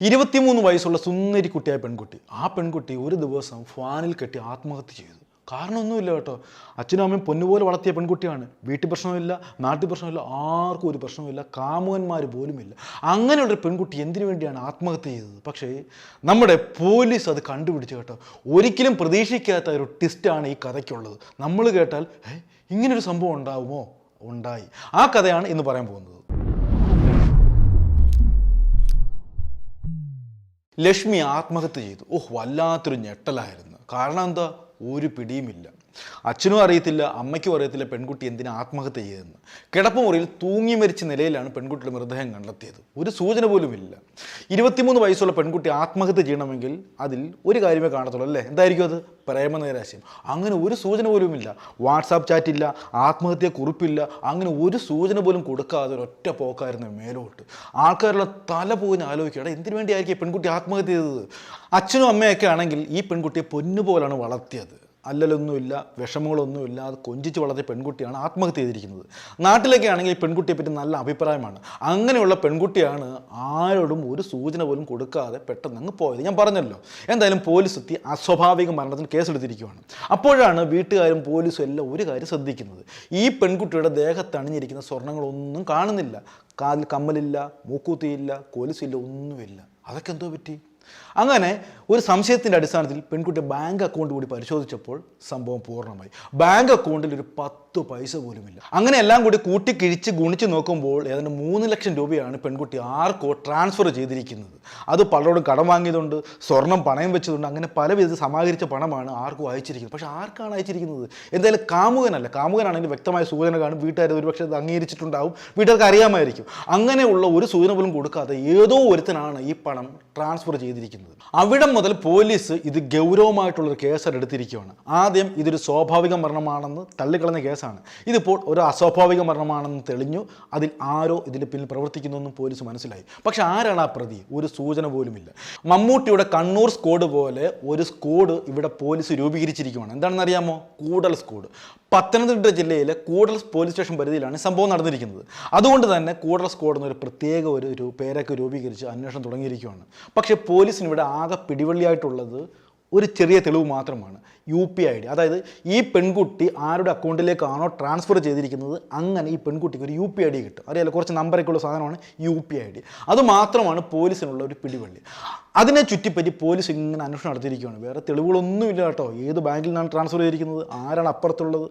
ഇരുപത്തിമൂന്ന് വയസ്സുള്ള സുന്ദരി കുട്ടിയായ പെൺകുട്ടി. ആ പെൺകുട്ടി ഒരു ദിവസം ഫാനിൽ കെട്ടി ആത്മഹത്യ ചെയ്തു. കാരണമൊന്നുമില്ല കേട്ടോ. അച്ഛനും അമ്മയും പൊന്നുപോലെ വളർത്തിയ പെൺകുട്ടിയാണ്. വീട്ടിൽ പ്രശ്നമില്ല നാട്ടിൽ പ്രശ്നമില്ല ആർക്കും ഒരു പ്രശ്നമില്ല കാമുകന്മാർ പോലുമില്ല. അങ്ങനെയുള്ളൊരു പെൺകുട്ടി എന്തിനു വേണ്ടിയാണ് ആത്മഹത്യ ചെയ്തത്? പക്ഷേ നമ്മുടെ പോലീസ് അത് കണ്ടുപിടിച്ചു കേട്ടോ. ഒരിക്കലും പ്രതീക്ഷിക്കാത്ത ഒരു ട്വിസ്റ്റാണ് ഈ കഥയ്ക്കുള്ളത്. നമ്മൾ കേട്ടാൽ "ഏ, ഇങ്ങനൊരു സംഭവം ഉണ്ടാവുമോ? ഉണ്ടായി. ആ കഥയാണ് ഇന്ന് പറയാൻ പോകുന്നത്. ലക്ഷ്മി ആത്മഹത്യ ചെയ്തു. ഓഹ് വല്ലാത്തൊരു ഞെട്ടലായിരുന്നു. കാരണം എന്താ? ഒരു പിടിയുമില്ല. അച്ഛനും അറിയത്തില്ല അമ്മയ്ക്കും അറിയത്തില്ല പെൺകുട്ടി എന്തിനാ ആത്മഹത്യ ചെയ്തതെന്ന്. കിടപ്പുമുറിയിൽ തൂങ്ങി മരിച്ച നിലയിലാണ് പെൺകുട്ടിയുടെ മൃതദേഹം കണ്ടെത്തിയത്. ഒരു സൂചന പോലും ഇല്ല. ഇരുപത്തിമൂന്ന് വയസ്സുള്ള പെൺകുട്ടി ആത്മഹത്യ ചെയ്യണമെങ്കിൽ അതിൽ ഒരു കാര്യമേ കാണത്തുള്ളൂ അല്ലേ? എന്തായിരിക്കും അത്? പ്രേമനൈരാശ്യം. അങ്ങനെ ഒരു സൂചന പോലുമില്ല വാട്സാപ്പ് ചാറ്റ് ഇല്ല ആത്മഹത്യ കുറിപ്പില്ല അങ്ങനെ ഒരു സൂചന പോലും കൊടുക്കാതെ ഒരൊറ്റ പോക്കായിരുന്നു മേലോട്ട്. ആൾക്കാരുടെ തല പോകുന്ന ആലോചിക്കണം എന്തിനു വേണ്ടിയായിരിക്കും പെൺകുട്ടി ആത്മഹത്യ ചെയ്തത്? അച്ഛനും അമ്മയൊക്കെ ആണെങ്കിൽ ഈ പെൺകുട്ടിയെ പൊന്നുപോലാണ് വളർത്തിയത്. അല്ലലൊന്നുമില്ല വിഷമങ്ങളൊന്നുമില്ല അത് കൊഞ്ചിച്ച് വളർത്തിയ പെൺകുട്ടിയാണ് ആത്മഹത്യ ചെയ്തിരിക്കുന്നത്. നാട്ടിലൊക്കെ ആണെങ്കിൽ ഈ പെൺകുട്ടിയെ പറ്റി നല്ല അഭിപ്രായമാണ്. അങ്ങനെയുള്ള പെൺകുട്ടിയാണ് ആരോടും ഒരു സൂചന പോലും കൊടുക്കാതെ പെട്ടെന്ന് അങ്ങ് പോയത്. ഞാൻ പറഞ്ഞല്ലോ എന്തായാലും പോലീസ് എത്തി അസ്വാഭാവിക മരണത്തിന് കേസെടുത്തിരിക്കുകയാണ് അപ്പോഴാണ് വീട്ടുകാരും പോലീസും എല്ലാം ഒരു കാര്യം ശ്രദ്ധിക്കുന്നത്. ഈ പെൺകുട്ടിയുടെ ദേഹത്തണിഞ്ഞിരിക്കുന്ന സ്വർണങ്ങളൊന്നും കാണുന്നില്ല. കാലിൽ കമ്മലില്ല മൂക്കൂത്തിയില്ല കൊലുസില്ല ഒന്നുമില്ല. അതൊക്കെ എന്തോ പറ്റി? അങ്ങനെ ഒരു സംശയത്തിന്റെ അടിസ്ഥാനത്തിൽ പെൺകുട്ടി ബാങ്ക് അക്കൗണ്ട് കൂടി പരിശോധിച്ചപ്പോൾ സംഭവം പൂർണമായി. ബാങ്ക് അക്കൗണ്ടിൽ ഒരു പത്ത് പൈസ പോലുമില്ല അങ്ങനെ എല്ലാം കൂടി കൂട്ടിക്കിഴിച്ച് ഗുണിച്ച് നോക്കുമ്പോൾ ഏതാണ്ട് മൂന്ന് ലക്ഷം രൂപയാണ് പെൺകുട്ടി ആർക്കോ ട്രാൻസ്ഫർ ചെയ്തിരിക്കുന്നത്. അത് പലരോടും കടം വാങ്ങിയതുകൊണ്ട് സ്വർണം പണയം വെച്ചതുകൊണ്ട് അങ്ങനെ പല വിധത്തിൽ സമാഹരിച്ച പണമാണ് ആർക്കും അയച്ചിരിക്കുന്നത്. പക്ഷേ ആർക്കാണ് അയച്ചിരിക്കുന്നത്? എന്തായാലും കാമുകനല്ല. കാമുകനാണെങ്കിൽ വ്യക്തമായ സൂചന കാണും. വീട്ടുകാർ ഒരുപക്ഷെ അത് അംഗീകരിച്ചിട്ടുണ്ടാവും. വീട്ടുകാർക്ക് അറിയാമായിരിക്കും. അങ്ങനെയുള്ള ഒരു സൂചന പോലും കൊടുക്കാതെ ഏതോ ഒരുത്തനാണ് ഈ പണം ട്രാൻസ്ഫർ ചെയ്തിരിക്കുന്നത് അവിടം മുതൽ പോലീസ് ഇത് ഗൗരവമായിട്ടുള്ളൊരു കേസ് എടുത്തിരിക്കുകയാണ് ആദ്യം ഇതൊരു സ്വാഭാവിക മരണമാണെന്ന് തള്ളിക്കളഞ്ഞ കേസാണ്. ഇതിപ്പോൾ ഒരു അസ്വാഭാവിക മരണമാണെന്ന് തെളിഞ്ഞു അതിൽ ആരോ ഇതിന് പിന്നിൽ പ്രവർത്തിക്കുന്നെന്നും പോലീസ് മനസ്സിലായി. പക്ഷെ ആരാണ് ആ പ്രതി? ഒരു സൂചന പോലുമില്ല. മമ്മൂട്ടിയുടെ കണ്ണൂർ സ്ക്വാഡ് പോലെ ഒരു സ്ക്വാഡ് ഇവിടെ പോലീസ് രൂപീകരിച്ചിരിക്കുകയാണ് എന്താണെന്ന് അറിയാമോ? കൂടൽ സ്ക്വാഡ് പത്തനംതിട്ട ജില്ലയിലെ കൂടൽ പോലീസ് സ്റ്റേഷൻ പരിധിയിലാണ് സംഭവം നടന്നിരിക്കുന്നത്. അതുകൊണ്ട് തന്നെ കൂടൽ സ്ക്വാഡ് എന്നൊരു പ്രത്യേക ഒരു പേരൊക്കെ രൂപീകരിച്ച് അന്വേഷണം തുടങ്ങിയിരിക്കുകയാണ് പക്ഷേ പോലീസിന് ഇവിടെ ആകെ പിടിവള്ളിയായിട്ടുള്ളത് ഒരു ചെറിയ തെളിവ് മാത്രമാണ്. യു പി ഐ ഡി അതായത് ഈ പെൺകുട്ടി ആരുടെ അക്കൗണ്ടിലേക്കാണോ ട്രാൻസ്ഫർ ചെയ്തിരിക്കുന്നത് അങ്ങനെ ഈ പെൺകുട്ടിക്ക് ഒരു യു പി ഐ ഡി കിട്ടും. അറിയാലോ കുറച്ച് നമ്പറൊക്കെ ഉള്ള സാധനമാണ് യു പി ഐ ഡി. അത് മാത്രമാണ് പോലീസിനുള്ള ഒരു പിടിവള്ളി. അതിനെ ചുറ്റിപ്പറ്റി പോലീസ് ഇങ്ങനെ അന്വേഷണം നടത്തിയിരിക്കുകയാണ്. വേറെ തെളിവുകളൊന്നുമില്ല കേട്ടോ. ഏത് ബാങ്കിൽ നിന്നാണ് ട്രാൻസ്ഫർ ചെയ്തിരിക്കുന്നത്? ആരാണ് അപ്പുറത്തുള്ളത്?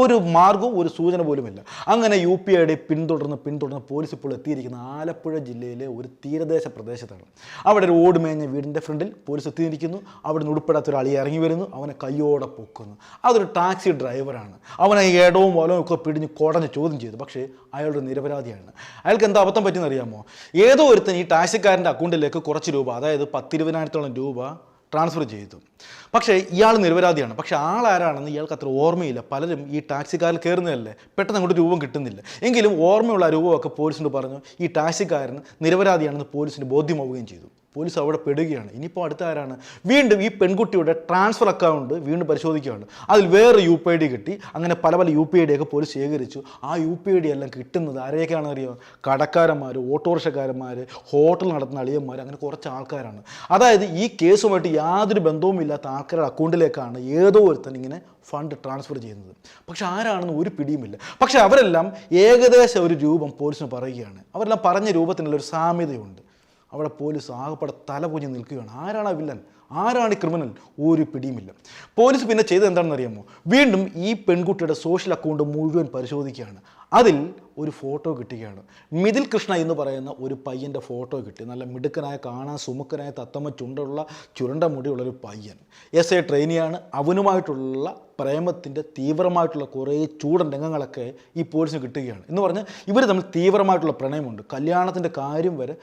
ഒരു മാർഗവും ഒരു സൂചന പോലുമില്ല. അങ്ങനെ യു പി ഐ ഡി പിന്തുടർന്ന് പിന്തുടർന്ന് പോലീസ് ഇപ്പോൾ എത്തിയിരിക്കുന്ന ആലപ്പുഴ ജില്ലയിലെ ഒരു തീരദേശ പ്രദേശത്താണ്. അവിടെ ഒരു ഓട് മേഞ്ഞ വീടിന്റെ ഫ്രണ്ടിൽ പോലീസ് എത്തിയിരിക്കുന്നു. അവിടെ നിന്ന് ഉൾപ്പെടാത്ത ഒരാളി ഇറങ്ങി വരുന്നു. അവനെ കയ്യോടെ പൊക്കുന്നു. അതൊരു ടാക്സി ഡ്രൈവറാണ്. അവനെ ഏടവും വലവും ഒക്കെ പിടിഞ്ഞ് കുടഞ്ഞ് ചോദ്യം ചെയ്തു. പക്ഷേ അയാളൊരു നിരപരാധിയാണ്. അയാൾക്ക് എന്താ അബദ്ധം പറ്റിയെന്ന് അറിയാമോ? ഏതോ ഒരുത്തൻ ഈ ടാക്സിക്കാരന്റെ അക്കൗണ്ടിലേക്ക് കുറച്ച് രൂപ അതായത് പത്തിരുപതിനായിരത്തോളം രൂപ ട്രാൻസ്ഫർ ചെയ്തു. പക്ഷേ ഇയാൾ നിരപരാധിയാണ്. പക്ഷേ ആളാരാണെന്ന് ഇയാൾക്ക് അത്ര ഓർമ്മയില്ല. പലരും ഈ ടാക്സിക്കാരിൽ കയറുന്നതല്ലേ? പെട്ടെന്ന് അങ്ങോട്ട് രൂപം കിട്ടുന്നില്ല. എങ്കിലും ഓർമ്മയുള്ള രൂപമൊക്കെ പോലീസിനോട് പറഞ്ഞു ഈ ടാക്സിക്കാരന് നിരപരാധിയാണെന്ന് പോലീസിന് ബോധ്യമാവുകയും ചെയ്തു. പോലീസ് അവിടെ പെടുകയാണ്. ഇനിയിപ്പോൾ അടുത്ത ആരാണ് വീണ്ടും ഈ പെൺകുട്ടിയുടെ ട്രാൻസ്ഫർ അക്കൗണ്ട് വീണ്ടും പരിശോധിക്കുകയാണ്. അതിൽ വേറെ യു പി ഐ ഡി കിട്ടി. അങ്ങനെ പല പല യു പി ഐ ഡി ഒക്കെ പോലീസ് ശേഖരിച്ചു. ആ യു പി ഐ ഡി എല്ലാം കിട്ടുന്നത് ആരെയൊക്കെയാണെന്ന് അറിയാം? കടക്കാരന്മാർ ഓട്ടോറിക്ഷക്കാരന്മാർ ഹോട്ടൽ നടത്തുന്ന അളിയന്മാർ അങ്ങനെ കുറച്ച് ആൾക്കാരാണ്. അതായത് ഈ കേസുമായിട്ട് യാതൊരു ബന്ധവുമില്ലാത്ത ആൾക്കാരുടെ അക്കൗണ്ടിലേക്കാണ് ഏതോ ഒരുത്തൻ ഇങ്ങനെ ഫണ്ട് ട്രാൻസ്ഫർ ചെയ്യുന്നത്. പക്ഷെ ആരാണെന്ന് ഒരു പിടിയുമില്ല. പക്ഷെ അവരെല്ലാം ഏകദേശം ഒരു രൂപം പോലീസിന് പറയുകയാണ്. അവരെല്ലാം പറഞ്ഞ രൂപത്തിനുള്ള ഒരു സാമ്യതയുണ്ട്. അവിടെ പോലീസ് ആകെപ്പാടെ തല നിൽക്കുകയാണ്. ആരാണ് ആ വില്ലൻ? ആരാണ് ക്രിമിനൽ ഒരു പിടിയുമില്ല. പോലീസ് പിന്നെ ചെയ്തത് എന്താണെന്ന് അറിയാമോ? വീണ്ടും ഈ പെൺകുട്ടിയുടെ സോഷ്യൽ അക്കൗണ്ട് മുഴുവൻ പരിശോധിക്കുകയാണ്. അതിൽ ഒരു ഫോട്ടോ കിട്ടുകയാണ്. മിഥിൽ കൃഷ്ണ എന്ന് പറയുന്ന ഒരു പയ്യന്റെ ഫോട്ടോ കിട്ടി. നല്ല മിടുക്കനായ കാണാൻ സുമുക്കനായ തത്തമ്മ ചുണ്ടുള്ള ചുരുണ്ട മുടിയുള്ള ഒരു പയ്യൻ. എസ് എ ട്രെയിനിയാണ് അവനുമായിട്ടുള്ള പ്രേമത്തിന്റെ തീവ്രമായിട്ടുള്ള കുറേ ചൂടൻ രംഗങ്ങളൊക്കെ ഈ പോലീസിന് കിട്ടുകയാണ്. എന്ന് പറഞ്ഞാൽ ഇവർ തമ്മിൽ തീവ്രമായിട്ടുള്ള പ്രണയമുണ്ട്. കല്യാണത്തിന്റെ കാര്യം വരെ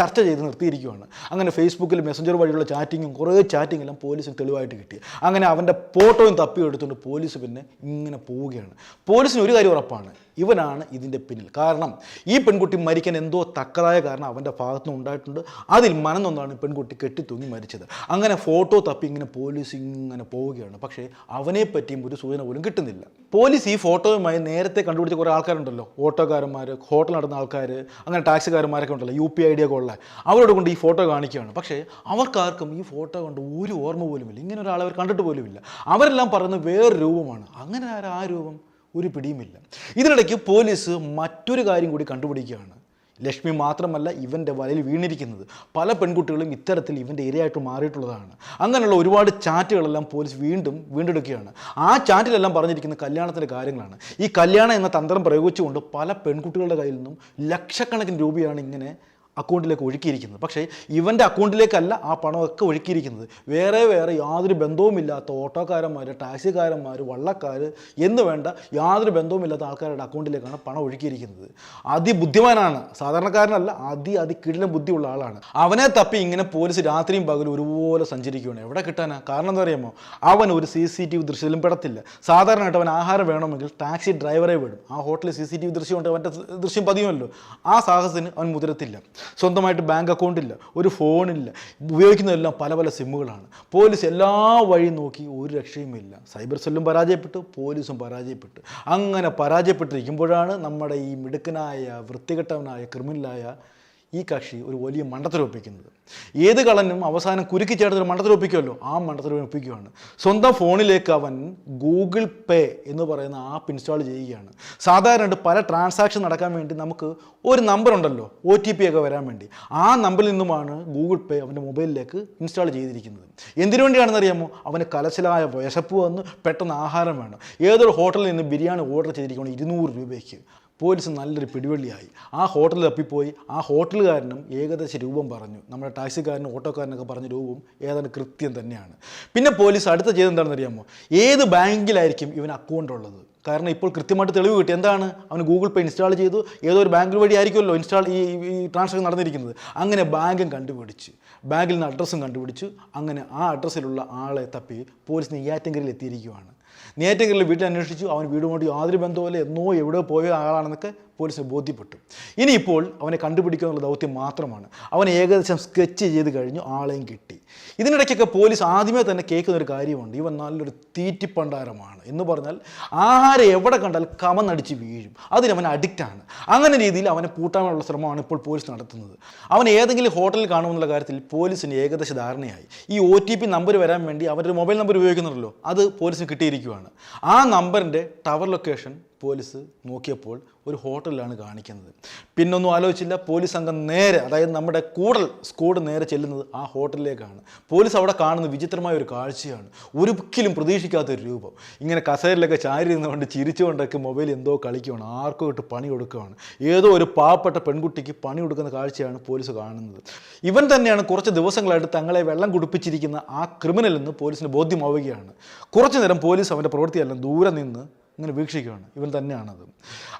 ചർച്ച ചെയ്ത് നിർത്തിയിരിക്കുകയാണ് അങ്ങനെ ഫേസ്ബുക്കിൽ മെസ്സഞ്ചർ വഴിയുള്ള ചാറ്റിങ്ങും കുറേ ചാറ്റിംഗ് എല്ലാം പോലീസിന് തെളിവായിട്ട് കിട്ടി. അങ്ങനെ അവന്റെ ഫോട്ടോയും തപ്പിയെടുത്തുകൊണ്ട് പോലീസ് പിന്നെ ഇങ്ങനെ പോവുകയാണ്. പോലീസിന് ഒരു കാര്യം ഉറപ്പാണ്. ഇവനാണ് ഇതിന്റെ പിന്നിൽ. കാരണം ഈ പെൺകുട്ടി മരിക്കാൻ എന്തോ തക്കതായ കാരണം അവന്റെ ഭാഗത്തുനിന്ന് ഉണ്ടായിട്ടുണ്ട്. അതിൽ മനന്നൊന്നാണ് പെൺകുട്ടി കെട്ടിത്തൂങ്ങി മരിച്ചത്. അങ്ങനെ ഫോട്ടോ തപ്പി ഇങ്ങനെ പോലീസ് ഇങ്ങനെ പോവുകയാണ്. പക്ഷേ അവനെ പറ്റിയും ഒരു സൂചന പോലും കിട്ടുന്നില്ല. പോലീസ് ഈ ഫോട്ടോയുമായി നേരത്തെ കണ്ടുപിടിച്ച കുറേ ആൾക്കാരുണ്ടല്ലോ. ഓട്ടോക്കാരന്മാർ ഹോട്ടൽ നടന്ന ആൾക്കാർ അങ്ങനെ ടാക്സിക്കാരന്മാരൊക്കെ ഉണ്ടല്ലോ. യു പി ഐ ഡി ഒക്കെ ഉള്ള. അവരോട് കൊണ്ട് ഈ ഫോട്ടോ കാണിക്കുകയാണ്. പക്ഷേ അവർക്കാർക്കും ഈ ഫോട്ടോ കൊണ്ട് ഒരു ഓർമ്മ പോലുമില്ല. ഇങ്ങനെ ഒരാളെ അവർ കണ്ടിട്ട് പോലുമില്ല. അവരെല്ലാം പറയുന്നത് വേറെ രൂപമാണ്. അങ്ങനെ ആ രൂപം? ഒരു പിടിയുമില്ല. ഇതിനിടയ്ക്ക് പോലീസ് മറ്റൊരു കാര്യം കൂടി കണ്ടുപിടിക്കുകയാണ്. ലക്ഷ്മി മാത്രമല്ല ഇവന്റെ വലയിൽ വീണിരിക്കുന്നത്. പല പെൺകുട്ടികളും ഇത്തരത്തിൽ ഇവന്റെ ഇരയായിട്ട് മാറിയിട്ടുള്ളതാണ്. അങ്ങനെയുള്ള ഒരുപാട് ചാറ്റുകളെല്ലാം പോലീസ് വീണ്ടും വീണ്ടെടുക്കുകയാണ്. ആ ചാറ്റിലെല്ലാം പറഞ്ഞിരിക്കുന്ന കല്യാണത്തിന്റെ കാര്യങ്ങളാണ്. ഈ കല്യാണം എന്ന തന്ത്രം പ്രയോഗിച്ചുകൊണ്ട് പല പെൺകുട്ടികളുടെ കയ്യിൽ നിന്നും ലക്ഷക്കണക്കിന് രൂപയാണ് ഇങ്ങനെ അക്കൗണ്ടിലേക്ക് ഒഴുക്കിയിരിക്കുന്നത്. പക്ഷേ ഇവന്റെ അക്കൗണ്ടിലേക്കല്ല ആ പണമൊക്കെ ഒഴുക്കിയിരിക്കുന്നത്. വേറെ വേറെ യാതൊരു ബന്ധവുമില്ലാത്ത ഓട്ടോക്കാരന്മാർ ടാക്സിക്കാരന്മാർ വള്ളക്കാർ എന്ന് വേണ്ട യാതൊരു ബന്ധവുമില്ലാത്ത ആൾക്കാരുടെ അക്കൗണ്ടിലേക്കാണ് പണം ഒഴുക്കിയിരിക്കുന്നത്. അതിബുദ്ധിമാനാണ്. സാധാരണക്കാരനല്ല അതി അതിക്കിടിലം ബുദ്ധിയുള്ള ആളാണ്. അവനെ തപ്പി ഇങ്ങനെ പോലീസ് രാത്രിയും പകലും ഒരുപോലെ സഞ്ചരിക്കുകയാണ്. എവിടെ കിട്ടാനാ? കാരണം എന്താ പറയുമോ അവൻ ഒരു സി സി ടി വി ദൃശ്യത്തിലും പെടത്തില്ല. സാധാരണയായിട്ട് അവൻ ആഹാരം വേണമെങ്കിൽ ടാക്സി ഡ്രൈവറെ വിടും. ആ ഹോട്ടലിൽ സി സി ടി വി ദൃശ്യമുണ്ട് അവന്റെ ദൃശ്യം പതിയുമല്ലോ. ആ സാഹസത്തിന് അവൻ മുതിരത്തില്ല. സ്വന്തമായിട്ട് ബാങ്ക് അക്കൗണ്ട് ഇല്ല ഒരു ഫോണില്ല ഉപയോഗിക്കുന്നതെല്ലാം പല പല സിമ്മുകളാണ് പോലീസ് എല്ലാ വഴിയും നോക്കി ഒരു രക്ഷയുമില്ല സൈബർ സെല്ലും പരാജയപ്പെട്ടു പോലീസും പരാജയപ്പെട്ടു. അങ്ങനെ പരാജയപ്പെട്ടിരിക്കുമ്പോഴാണ് നമ്മുടെ ഈ മിടുക്കനായ വൃത്തികെട്ടവനായ ക്രിമിനലായ ഈ കക്ഷി ഒരു വലിയ മണ്ടത്തിൽ ഒപ്പിക്കുന്നത്. ഏത് കളനും അവസാനം കുരുക്കി ചേർത്തൊരു മണ്ടത്തിൽ ഒപ്പിക്കുമല്ലോ? ആ മണ്ടത്തിൽ ഒപ്പിക്കുകയാണ് സ്വന്തം ഫോണിലേക്ക് അവൻ ഗൂഗിൾ പേ എന്ന് പറയുന്ന ആപ്പ് ഇൻസ്റ്റാൾ ചെയ്യുകയാണ്. സാധാരണ പല ട്രാൻസാക്ഷൻ നടക്കാൻ വേണ്ടി നമുക്ക് ഒരു നമ്പർ ഉണ്ടല്ലോ ഒ ടി പി ഒക്കെ വരാൻ വേണ്ടി. ആ നമ്പറിൽ നിന്നുമാണ് ഗൂഗിൾ പേ അവന്റെ മൊബൈലിലേക്ക് ഇൻസ്റ്റാൾ ചെയ്തിരിക്കുന്നത്. എന്തിനു വേണ്ടിയാണെന്ന് അവന് കലശലായ വിശപ്പ് വന്ന് പെട്ടെന്ന് ആഹാരം വേണം. ഏതൊരു ഹോട്ടലിൽ നിന്ന് ബിരിയാണി ഓർഡർ ചെയ്തിരിക്കണം ഇരുന്നൂറ് രൂപയ്ക്ക്. പോലീസ് നല്ലൊരു പിടിവള്ളിയായി. ആ ഹോട്ടലിൽ തപ്പിപ്പോയി. ആ ഹോട്ടലുകാരനും ഏകദേശ രൂപം പറഞ്ഞു. നമ്മുടെ ടാക്സിക്കാരനും ഓട്ടോക്കാരനൊക്കെ പറഞ്ഞ രൂപം ഏതാണ്ട് കൃത്യം തന്നെയാണ്. പിന്നെ പോലീസ് അടുത്ത ചെയ്ത് എന്താണെന്ന് അറിയാമോ ഏത് ബാങ്കിലായിരിക്കും ഇവൻ അക്കൗണ്ട് ഉള്ളത്? കാരണം ഇപ്പോൾ കൃത്യമായിട്ട് തെളിവ് കിട്ടി. എന്താണ്? അവന് ഗൂഗിൾ പേ ഇൻസ്റ്റാൾ ചെയ്തു. ഏതോ ഒരു ബാങ്കിൽ വഴി ആയിരിക്കുമല്ലോ ഇൻസ്റ്റാൾ ഈ ട്രാൻസാക്ഷൻ നടന്നിരിക്കുന്നത്. അങ്ങനെ ബാങ്കും കണ്ടുപിടിച്ച്. ബാങ്കിൽ നിന്ന് അഡ്രസ്സും കണ്ടുപിടിച്ചു. അങ്ങനെ ആ അഡ്രസ്സിലുള്ള ആളെ തപ്പി പോലീസ് നെയ്യാറ്റങ്കരിൽ എത്തിയിരിക്കുവാണ്. നെയ്യാറ്റങ്കരിൽ വീട്ടിൽ അന്വേഷിച്ചു. അവൻ വീടുമായിട്ട് യാതൊരു ബന്ധവുമില്ല. എന്നോ എവിടെ പോയ ആളാണെന്നൊക്കെ പോലീസിന് ബോധ്യപ്പെട്ടു. ഇനിയിപ്പോൾ അവനെ കണ്ടുപിടിക്കുക എന്നുള്ള ദൗത്യം മാത്രമാണ്. അവനെ ഏകദേശം സ്കെച്ച് ചെയ്ത് കഴിഞ്ഞു ആളെയും കിട്ടി. ഇതിനിടയ്ക്കൊക്കെ പോലീസ് ആദ്യമേ തന്നെ കേൾക്കുന്ന ഒരു കാര്യമുണ്ട്. ഇവൻ നല്ലൊരു തീറ്റിപ്പണ്ടാരമാണ് എന്ന് പറഞ്ഞാൽ ആഹാരം എവിടെ കണ്ടാൽ കമന്നടിച്ച് വീഴും. അതിനവൻ അഡിക്റ്റാണ് അങ്ങനെ രീതിയിൽ അവനെ പൂട്ടാനുള്ള ശ്രമമാണ് ഇപ്പോൾ പോലീസ് നടത്തുന്നത്. അവൻ ഏതെങ്കിലും ഹോട്ടലിൽ കാണുമെന്നുള്ള കാര്യത്തിൽ പോലീസിന് ഏകദേശ ധാരണയായി. ഈ ഒ ടി പി നമ്പർ വരാൻ വേണ്ടി അവരുടെ മൊബൈൽ നമ്പർ ഉപയോഗിക്കുന്നുണ്ടല്ലോ അത് പോലീസിന് കിട്ടിയിരിക്കുകയാണ് ആ നമ്പറിന്റെ ടവർ ലൊക്കേഷൻ പോലീസ് നോക്കിയപ്പോൾ ഒരു ഹോട്ടലിലാണ് കാണിക്കുന്നത്. പിന്നൊന്നും ആലോചിച്ചില്ല പോലീസ് സംഘം നേരെ അതായത് നമ്മുടെ കൂടൽ സ്ക്വാഡ് നേരെ ചെല്ലുന്നത് ആ ഹോട്ടലിലേക്കാണ്. പോലീസ് അവിടെ കാണുന്ന വിചിത്രമായ ഒരു കാഴ്ചയാണ് ഒരിക്കലും പ്രതീക്ഷിക്കാത്ത ഒരു രൂപം. ഇങ്ങനെ കസേരയിലൊക്കെ ചാരി ഇരുന്നുകൊണ്ട് ചിരിച്ചുകൊണ്ടൊക്കെ മൊബൈൽ എന്തോ കളിക്കുകയാണ് ആർക്കും ഇട്ട് പണി കൊടുക്കുകയാണ് ഏതോ ഒരു പാവപ്പെട്ട പെൺകുട്ടിക്ക് പണി കൊടുക്കുന്ന കാഴ്ചയാണ് പോലീസ് കാണുന്നത്. ഇവൻ തന്നെയാണ് കുറച്ച് ദിവസങ്ങളായിട്ട് തങ്ങളെ വെള്ളം കുടിപ്പിച്ചിരിക്കുന്ന ആ ക്രിമിനൽ എന്ന് പോലീസിന് ബോധ്യമാവുകയാണ്. കുറച്ചു നേരം പോലീസ് അവന്റെ പ്രവൃത്തിയെല്ലാം ദൂരെ നിന്ന് ഇങ്ങനെ വീക്ഷിക്കുകയാണ്. ഇവൻ തന്നെയാണത്.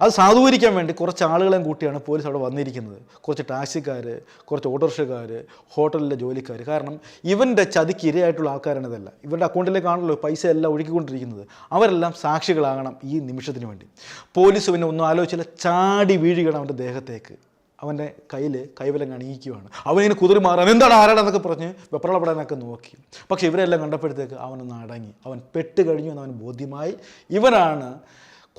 അത് സാധൂകരിക്കാൻ വേണ്ടി കുറച്ച് ആളുകളെയും കൂട്ടിയാണ് പോലീസ് അവിടെ വന്നിരിക്കുന്നത്. കുറച്ച് ടാക്സിക്കാർ കുറച്ച് ഓട്ടോറിക്ഷക്കാർ ഹോട്ടലിലെ ജോലിക്കാർ കാരണം ഇവന്റെ ചതിക്ക് ഇരയായിട്ടുള്ള ആൾക്കാരാണ് ഇതല്ല. ഇവരുടെ അക്കൗണ്ടിലേക്കാണല്ലോ പൈസ എല്ലാം ഒഴുക്കിക്കൊണ്ടിരിക്കുന്നത്. അവരെല്ലാം സാക്ഷികളാകണം ഈ നിമിഷത്തിന് വേണ്ടി. പോലീസ് പിന്നെ ഒന്നും ആലോചിച്ചില്ല. ചാടി വീഴുകയാണ് അവന്റെ ദേഹത്തേക്ക്. അവന്റെ കയ്യിൽ കൈവലം അണിയിക്കുകയാണ് അവനിങ്ങനെ കുതിരി മാറാൻ എന്താണ് ആരാടെന്നൊക്കെ പറഞ്ഞ് വെപ്രളപ്പെടാനൊക്കെ നോക്കി. പക്ഷേ ഇവരെല്ലാം കണ്ടപ്പോഴത്തേക്ക് അവനൊന്ന് അടങ്ങി. അവൻ പെട്ട് കഴിഞ്ഞു എന്ന് അവൻ ബോധ്യമായി. ഇവനാണ്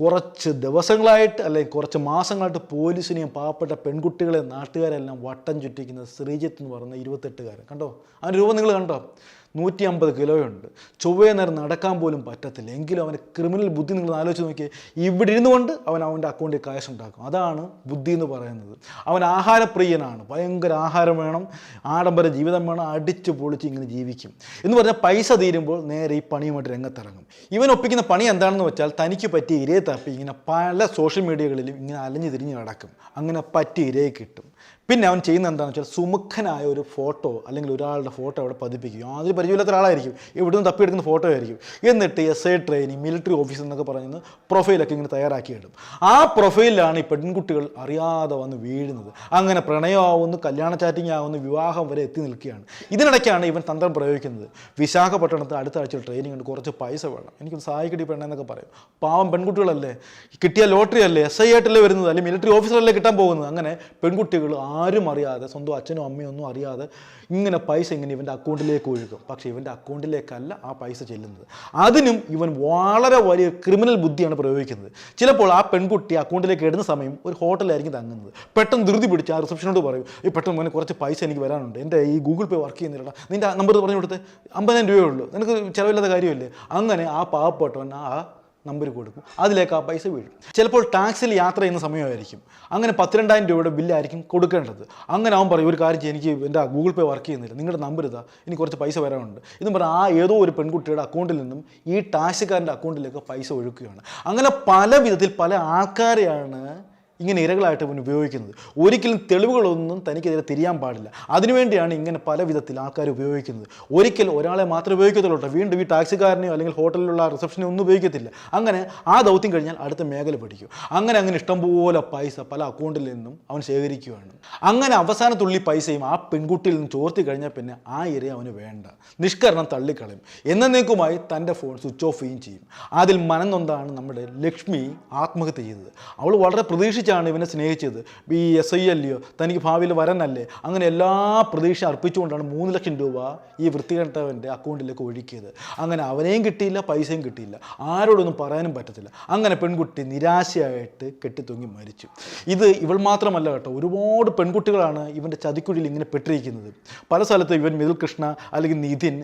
കുറച്ച് ദിവസങ്ങളായിട്ട് അല്ലെങ്കിൽ കുറച്ച് മാസങ്ങളായിട്ട് പോലീസിനെയും പാവപ്പെട്ട പെൺകുട്ടികളെ നാട്ടുകാരെല്ലാം വട്ടം ചുറ്റിക്കുന്ന ശ്രീജിത്ത് എന്ന് പറയുന്ന ഇരുപത്തെട്ടുകാരൻ. കണ്ടോ? അവന്റെ രൂപം നിങ്ങൾ കണ്ടോ? നൂറ്റി അമ്പത് കിലോയുണ്ട്. ചൊവ്വേ നേരം നടക്കാൻ പോലും പറ്റത്തില്ല. എങ്കിലും അവന് ക്രിമിനൽ ബുദ്ധി നിങ്ങൾ ആലോചിച്ച് നോക്കിയാൽ ഇവിടെ ഇരുന്നു കൊണ്ട് അവൻ അവന്റെ അക്കൗണ്ടിൽ കാശ് ഉണ്ടാക്കും. അതാണ് ബുദ്ധി എന്ന് പറയുന്നത്. അവൻ ആഹാരപ്രിയനാണ്. ഭയങ്കര ആഹാരം വേണം ആഡംബര ജീവിതം വേണം അടിച്ചു പൊളിച്ച് ഇങ്ങനെ ജീവിക്കും. എന്ന് പറഞ്ഞാൽ പൈസ തീരുമ്പോൾ നേരെ ഈ പണിയുമായിട്ട് രംഗത്തിറങ്ങും. ഇവൻ ഒപ്പിക്കുന്ന പണി എന്താണെന്ന് വെച്ചാൽ തനിക്ക് പറ്റിയ ഇരയെ തപ്പി ഇങ്ങനെ പല സോഷ്യൽ മീഡിയകളിലും ഇങ്ങനെ അലഞ്ഞു തിരിഞ്ഞ് നടക്കും. അങ്ങനെ പറ്റിയ ഇരയെ കിട്ടും. പിന്നെ അവൻ ചെയ്യുന്ന എന്താണെന്ന് വെച്ചാൽ സുമുഖനായ ഒരു ഫോട്ടോ അല്ലെങ്കിൽ ഒരാളുടെ ഫോട്ടോ അവിടെ പതിപ്പിക്കും. അതിൽ പരിചയമില്ലാത്ത ഒരാളായിരിക്കും. ഇവിടുന്ന് തപ്പിയെടുക്കുന്ന ഫോട്ടോ ആയിരിക്കും. എന്നിട്ട് S I training military officer എന്നൊക്കെ പറയുന്നത് പ്രൊഫൈലൊക്കെ ഇങ്ങനെ തയ്യാറാക്കിയിടും. ആ പ്രൊഫൈലിലാണ് ഈ പെൺകുട്ടികൾ അറിയാതെ വന്ന് വീഴുന്നത്. അങ്ങനെ പ്രണയമാവുന്നു കല്യാണ ചാറ്റിംഗ് ആവുന്നു വിവാഹം വരെ എത്തി നിൽക്കുകയാണ്. ഇതിനിടയ്ക്കാണ് ഇവൻ തന്ത്രം പ്രയോഗിക്കുന്നത്. വിശാഖപട്ടണത്ത് അടുത്ത ആഴ്ച ട്രെയിനിങ് ഉണ്ട്. കുറച്ച് പൈസ വേണം. എനിക്ക് സഹായിക്കടി പെണ്ണെന്നൊക്കെ പറയും. പാവം പെൺകുട്ടികളല്ലേ? കിട്ടിയ ലോട്ടറി അല്ലേ? എസ് ഐ ആയിട്ടല്ലേ വരുന്നത്? അല്ലെങ്കിൽ മിലിറ്ററി ഓഫീസറല്ലേ കിട്ടാൻ പോകുന്നത്? അങ്ങനെ പെൺകുട്ടികൾ ആരും അറിയാതെ സ്വന്തം അച്ഛനും അമ്മയും ഒന്നും അറിയാതെ ഇങ്ങനെ പൈസ ഇങ്ങനെ ഇവന്റെ അക്കൗണ്ടിലേക്ക് ഒഴുകും. പക്ഷേ ഇവന്റെ അക്കൗണ്ടിലേക്കല്ല ആ പൈസ ചെല്ലുന്നത്. അതിനും ഇവൻ വളരെ വലിയ ക്രിമിനൽ ബുദ്ധിയാണ് പ്രയോഗിക്കുന്നത്. ചിലപ്പോൾ ആ പെൺകുട്ടി അക്കൗണ്ടിലേക്ക് ഇടുന്ന സമയം ഒരു ഹോട്ടലായിരിക്കും തങ്ങുന്നത്. പെട്ടെന്ന് ധൃതി പിടിച്ച് ആ റിസപ്ഷനോട് പറയും ഈ പെട്ടെന്ന് മോനെ കുറച്ച് പൈസ എനിക്ക് വരാനുണ്ട്. എന്റെ ഈ ഗൂഗിൾ പേ വർക്ക് ചെയ്യുന്നില്ലടാ. നിന്റെ നമ്പർ പറഞ്ഞു കൊടുത്ത്. അമ്പതിനായിരം രൂപയേ ഉള്ളൂ. നിനക്ക് ചിലവില്ലാത്ത കാര്യമില്ലേ? അങ്ങനെ ആ പാവപ്പെട്ടവൻ ആ നമ്പർ കൊടുക്കും. അതിലേക്ക് ആ പൈസ വീഴും. ചിലപ്പോൾ ടാക്സിൽ യാത്ര ചെയ്യുന്ന സമയമായിരിക്കും. അങ്ങനെ പത്തിരണ്ടായിരം രൂപയുടെ ബില്ലായിരിക്കും കൊടുക്കേണ്ടത്. അങ്ങനെ അവൻ പറയും ഒരു കാര്യം എനിക്ക് എന്റെ ഗൂഗിൾ പേ വർക്ക് ചെയ്യുന്നില്ല. നിങ്ങളുടെ നമ്പർ ഇതാ. ഇനി കുറച്ച് പൈസ വരാനുണ്ട്. ഇതും പറഞ്ഞാൽ ആ ഏതോ ഒരു പെൺകുട്ടിയുടെ അക്കൗണ്ടിൽ നിന്നും ഈ ടാക്സിക്കാരന്റെ അക്കൗണ്ടിലേക്ക് പൈസ ഒഴുക്കുകയാണ്. അങ്ങനെ പല വിധത്തിൽ പല ആൾക്കാരെയാണ് ഇങ്ങനെ ഇരകളായിട്ട് അവൻ ഉപയോഗിക്കുന്നത്. ഒരിക്കലും തെളിവുകളൊന്നും തനിക്കെതിരെ തിരിയാൻ പാടില്ല. അതിനുവേണ്ടിയാണ് ഇങ്ങനെ പല വിധത്തിൽ ആൾക്കാർ ഉപയോഗിക്കുന്നത്. ഒരിക്കൽ ഒരാളെ മാത്രമേ ഉപയോഗിക്കത്തുള്ളൂ വീണ്ടും ഈ ടാക്സിക്കാരനെയോ അല്ലെങ്കിൽ ഹോട്ടലിലുള്ള റിസപ്ഷനെയോ ഒന്നും ഉപയോഗിക്കത്തില്ല. അങ്ങനെ ആ ദൗത്യം കഴിഞ്ഞാൽ അടുത്ത മേഖല പഠിക്കും. അങ്ങനെ അങ്ങനെ ഇഷ്ടംപോലെ പൈസ പല അക്കൗണ്ടിൽ നിന്നും അവൻ ശേഖരിക്കുകയാണ്. അങ്ങനെ അവസാന തുള്ളി പൈസയും ആ പെൺകുട്ടിയിൽ നിന്ന് ചോർത്തി കഴിഞ്ഞാൽ പിന്നെ ആ ഇരയെ അവന് വേണ്ട. നിഷ്കരണം തള്ളിക്കളയും. എന്നേക്കുമായി തന്റെ ഫോൺ സ്വിച്ച് ഓഫ് ചെയ്യുകയും ചെയ്യും. അതിൽ മനം നൊന്താണ് നമ്മുടെ ലക്ഷ്മി ആത്മഹത്യ ചെയ്തത്. അവൾ വളരെ പ്രതീക്ഷിച്ചാണ് ഇവനെ സ്നേഹിച്ചത്. ഈ എസ് ഐ അല്ലയോ തനിക്ക് ഭാവിയിൽ വരനല്ലേ? അങ്ങനെ എല്ലാ പ്രതീക്ഷ അർപ്പിച്ചുകൊണ്ടാണ് മൂന്ന് ലക്ഷം രൂപ ഈ വൃത്തികെട്ടവന്റെ അക്കൗണ്ടിലേക്ക് ഒഴുക്കിയത്. അങ്ങനെ അവനെയും കിട്ടിയില്ല പൈസയും കിട്ടിയില്ല. ആരോടൊന്നും പറയാനും പറ്റത്തില്ല. അങ്ങനെ പെൺകുട്ടി നിരാശയായിട്ട് കെട്ടിത്തൂങ്ങി മരിച്ചു. ഇത് ഇവൾ മാത്രമല്ല കേട്ടോ ഒരുപാട് പെൺകുട്ടികളാണ് ഇവന്റെ ചതിക്കുഴിയിൽ ഇങ്ങനെ പെട്ടിരിക്കുന്നത്. പല സ്ഥലത്തും ഇവൻ മിഥുൽ കൃഷ്ണ അല്ലെങ്കിൽ നിതിൻ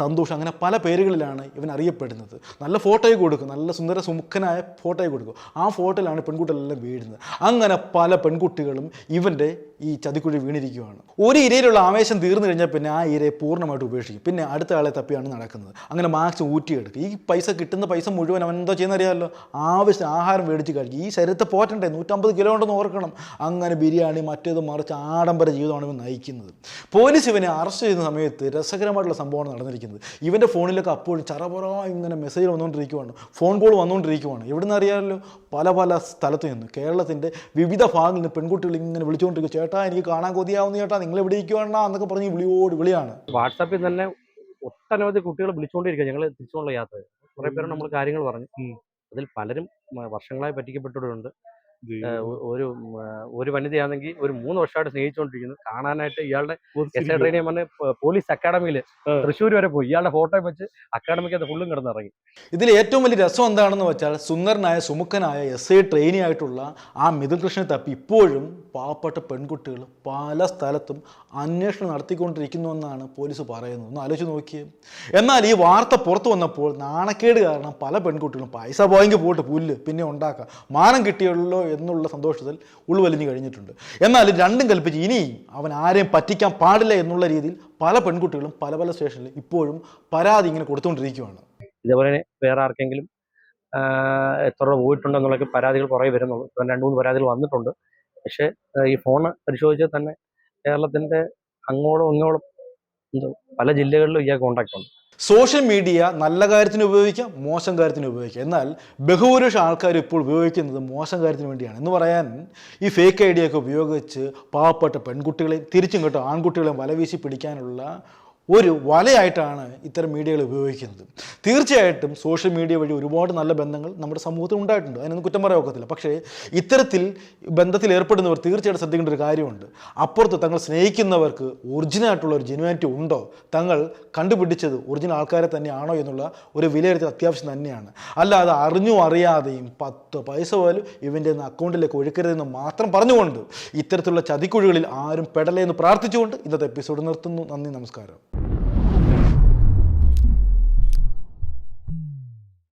സന്തോഷ് അങ്ങനെ പല പേരുകളിലാണ് ഇവൻ അറിയപ്പെടുന്നത്. നല്ല ഫോട്ടോയെ കൊടുക്കും. നല്ല സുന്ദര സുമുഖനായ ഫോട്ടോയെ കൊടുക്കും. ആ ഫോട്ടോയിലാണ് പെൺകുട്ടികളെല്ലാം വീഴുന്നത്. അങ്ങനെ പല പെൺകുട്ടികളും ഇവന്റെ ഈ ചതിക്കുഴി വീണിരിക്കുകയാണ് ഒരു ഇരയിലുള്ള ആവേശം തീർന്നു കഴിഞ്ഞാൽ പിന്നെ ആ ഇരയെ പൂർണമായിട്ട് ഉപേക്ഷിക്കും. പിന്നെ അടുത്ത ആളെ തപ്പിയാണ് നടക്കുന്നത്. അങ്ങനെ മാക്സ് ഊറ്റിയെടുക്കും. ഈ പൈസ കിട്ടുന്ന പൈസ മുഴുവൻ അവൻ എന്താ ചെയ്യുന്നറിയാമല്ലോ? ആവശ്യം ആഹാരം മേടിച്ച് കഴിക്കും. ഈ ശരീരത്തെ പോറ്റണ്ടേ? നൂറ്റമ്പത് കിലോ ഉണ്ടെന്ന് ഓർക്കണം. അങ്ങനെ ബിരിയാണി മറ്റേത് മറിച്ച് ആഡംബര ജീവിതമാണ് ഇവൻ നയിക്കുന്നത്. പോലീസ് ഇവനെ അറസ്റ്റ് ചെയ്യുന്ന സമയത്ത് രസകരമായിട്ടുള്ള സംഭവമാണ് നടന്നിരിക്കുന്നത്. ഇവന്റെ ഫോണിലൊക്കെ അപ്പോഴും ചറപറ ഇങ്ങനെ മെസ്സേജ് വന്നുകൊണ്ടിരിക്കുവാണ്. ഫോൺ കോൾ വന്നുകൊണ്ടിരിക്കുവാണ്. എവിടെ നിന്ന് അറിയാമല്ലോ പല പല സ്ഥലത്ത് നിന്ന് കേരളത്തിന്റെ വിവിധ ഭാഗങ്ങളിൽ നിന്ന് പെൺകുട്ടികൾ ഇങ്ങനെ വിളിച്ചുകൊണ്ടിരിക്കും ചേട്ടാ എനിക്ക് കാണാൻ കൊതിയാവുന്ന ചേട്ടാ. നിങ്ങൾ എവിടെ ഇരിക്കുവാണ എന്നൊക്കെ പറഞ്ഞ് വിളിയോട് വിളിയാണ്. വാട്സാപ്പിൽ തന്നെ ഒട്ടനവധി കുട്ടികൾ വിളിച്ചുകൊണ്ടിരിക്കുക ഞങ്ങൾ തിരിച്ചുള്ള യാത്ര. കുറെ പേര് നമ്മൾ കാര്യങ്ങൾ പറഞ്ഞു. അതിൽ പലരും വർഷങ്ങളായി പറ്റിക്കപ്പെട്ടിട്ടുണ്ട്. ഒരു ഒരു വനിതയാണെങ്കിൽ ഒരു മൂന്ന് വർഷമായിട്ട് സ്നേഹിച്ചുകൊണ്ടിരിക്കുന്നു കാണാനായിട്ട് ഇയാളുടെ എസ് ഐ ട്രെയിനിങ് പറഞ്ഞ് പോലീസ് അക്കാഡമിയിൽ തൃശ്ശൂർ വരെ പോയി. ഇയാളുടെ ഫോട്ടോ വെച്ച് അക്കാഡമിക്ക് അത് ഫുള്ളും കിടന്നിറങ്ങി. ഇതിൽ ഏറ്റവും വലിയ രസം എന്താണെന്ന് വെച്ചാൽ സുന്ദരനായ സുമുഖനായ എസ് ഐ ട്രെയിനി ആയിട്ടുള്ള ആ മിഥുൻ കൃഷ്ണനെ തപ്പി. ഇപ്പോഴും പാവപ്പെട്ട പെൺകുട്ടികൾ പല സ്ഥലത്തും അന്വേഷണം നടത്തിക്കൊണ്ടിരിക്കുന്നുവെന്നാണ് പോലീസ് പറയുന്നത്. ഒന്ന് ആലോചിച്ച് നോക്കിയേ. എന്നാൽ ഈ വാർത്ത പുറത്തു വന്നപ്പോൾ നാണക്കേട് കാരണം പല പെൺകുട്ടികളും പൈസ പോയെങ്കിൽ പോട്ട് പുല്ല് പിന്നെ ഉണ്ടാക്കാം. മാനം കിട്ടിയല്ലോ എന്നുള്ള സന്തോഷത്തിൽ ഉൾവലിഞ്ഞു കഴിഞ്ഞിട്ടുണ്ട്. എന്നാൽ രണ്ടും കൽപ്പിച്ച് ഇനിയും അവൻ ആരെയും പറ്റിക്കാൻ പാടില്ല എന്നുള്ള രീതിയിൽ പല പെൺകുട്ടികളും പല പല സ്റ്റേഷനിൽ ഇപ്പോഴും പരാതി ഇങ്ങനെ കൊടുത്തുകൊണ്ടിരിക്കുകയാണ്. ഇതേപോലെ വേറെ ആർക്കെങ്കിലും എത്ര രൂപ പോയിട്ടുണ്ടെന്നുള്ളൊക്കെ പരാതികൾ കുറേ വരുന്നുള്ളൂ രണ്ട് മൂന്ന് പരാതികൾ വന്നിട്ടുണ്ട്. പക്ഷേ ഈ ഫോൺ പരിശോധിച്ചാൽ തന്നെ കേരളത്തിന്റെ അങ്ങോളം ഇങ്ങോളം പല ജില്ലകളിലും ഇയാൾ കോണ്ടാക്ട് ഉണ്ട്. സോഷ്യൽ മീഡിയ നല്ല കാര്യത്തിന് ഉപയോഗിക്കാം മോശം കാര്യത്തിന് ഉപയോഗിക്കാം. എന്നാൽ ബഹുഭൂരിപക്ഷം ആൾക്കാർ ഇപ്പോൾ ഉപയോഗിക്കുന്നത് മോശം കാര്യത്തിന് വേണ്ടിയാണ്. എന്ന് പറയാൻ ഈ ഫേക്ക് ഐഡിയ ഉപയോഗിച്ച് പാവപ്പെട്ട പെൺകുട്ടികളെയും തിരിച്ചും കേട്ടോ ആൺകുട്ടികളെയും വലവീശി പിടിക്കാനുള്ള ഒരു വലയായിട്ടാണ് ഇത്തരം മീഡിയകൾ ഉപയോഗിക്കുന്നത്. തീർച്ചയായിട്ടും സോഷ്യൽ മീഡിയ വഴി ഒരുപാട് നല്ല ബന്ധങ്ങൾ നമ്മുടെ സമൂഹത്തിൽ ഉണ്ടായിട്ടുണ്ട്. അതിനൊന്നും കുറ്റം പറയാൻ ഒക്കത്തില്ല. പക്ഷേ ഇത്തരത്തിൽ ബന്ധത്തിൽ ഏർപ്പെടുന്നവർ തീർച്ചയായിട്ടും ശ്രദ്ധിക്കേണ്ട ഒരു കാര്യമുണ്ട്. അപ്പുറത്ത് തങ്ങൾ സ്നേഹിക്കുന്നവർക്ക് ഒറിജിനൽ ആയിട്ടുള്ള ഒരു ജെനുവാനിറ്റി ഉണ്ടോ? തങ്ങൾ കണ്ടുപിടിച്ചത് ഒറിജിനൽ ആൾക്കാരെ തന്നെയാണോ എന്നുള്ള ഒരു വിലയിരുത്തൽ അത്യാവശ്യം തന്നെയാണ്. അല്ലാതെ അറിഞ്ഞും അറിയാതെയും പത്ത് പൈസ പോലും ഇവന്റെ അക്കൗണ്ടിലേക്ക് ഒഴുക്കരുതെന്ന് മാത്രം പറഞ്ഞുകൊണ്ട് ഇത്തരത്തിലുള്ള ചതിക്കുഴികളിൽ ആരും പെടലേ എന്ന് പ്രാർത്ഥിച്ചുകൊണ്ട് ഇന്നത്തെ എപ്പിസോഡ് നിർത്തുന്നു. നന്ദി നമസ്കാരം.